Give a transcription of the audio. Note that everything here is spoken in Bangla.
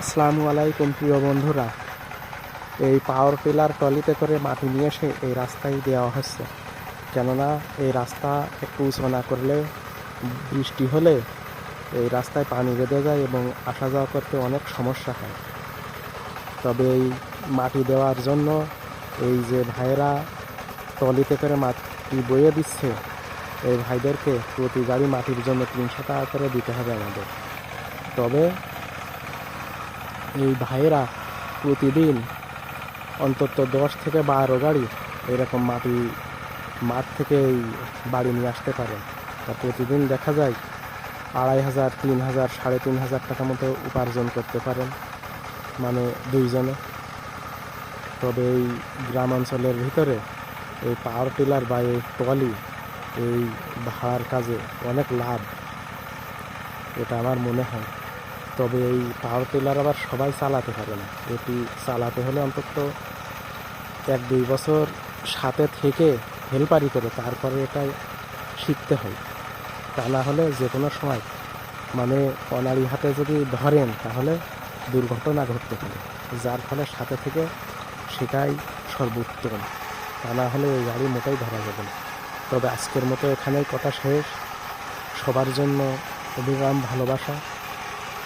আসসালামু আলাইকুম প্রিয় বন্ধুরা। এই পাওয়ার টিলার ট্রলিতে করে মাটি নিয়ে এসে এই রাস্তায় দেওয়া হচ্ছে। কেননা এই রাস্তা একটু উঁচু না করলে, বৃষ্টি হলে এই রাস্তায় পানি বেঁধে যায় এবং আসা যাওয়া করতে অনেক সমস্যা হয়। তবে এই মাটি দেওয়ার জন্য এই যে ভাইয়েরা ট্রলিতে করে মাটি বয়ে দিচ্ছে, এই ভাইদেরকে প্রতি গাড়ি মাটির জন্য তিনশো টাকা করে দিতে হবে আমাদের। তবে এই ভাইয়েরা প্রতিদিন অন্তত দশ থেকে বারো গাড়ি এরকম মাটি, মাঠ থেকে এই বাড়ি নিয়ে আসতে পারে। তা প্রতিদিন দেখা যায় আড়াই হাজার, তিন হাজার, সাড়ে তিন হাজার টাকা মতো উপার্জন করতে পারেন মানে দুইজনে। তবে এই গ্রামাঞ্চলের ভিতরে এই পাওয়ার টিলার বা এই ট্রলি, এই ভাড়ার কাজে অনেক লাভ, এটা আমার মনে হয়। তবে এই পাওয়ার টিলার আবার সবাই চালাতে পারে না। এটি চালাতে হলে অন্তত এক দুই বছর সাথে থেকে হেলপারি করে তারপরে এটা শিখতে হয়। তা না হলে যে কোনো সময় মানে অনাড়ি হাতে যদি ধরেন তাহলে দুর্ঘটনা ঘটতে পারে। যার ফলে সাথে থেকে সেটাই সর্বোত্তম। তা না হলে এই গাড়ি মোটাই ধরা যাবে না। তবে আজকের মতো এখানেই কথা শেষ। সবার জন্য অভিরাম ভালোবাসা।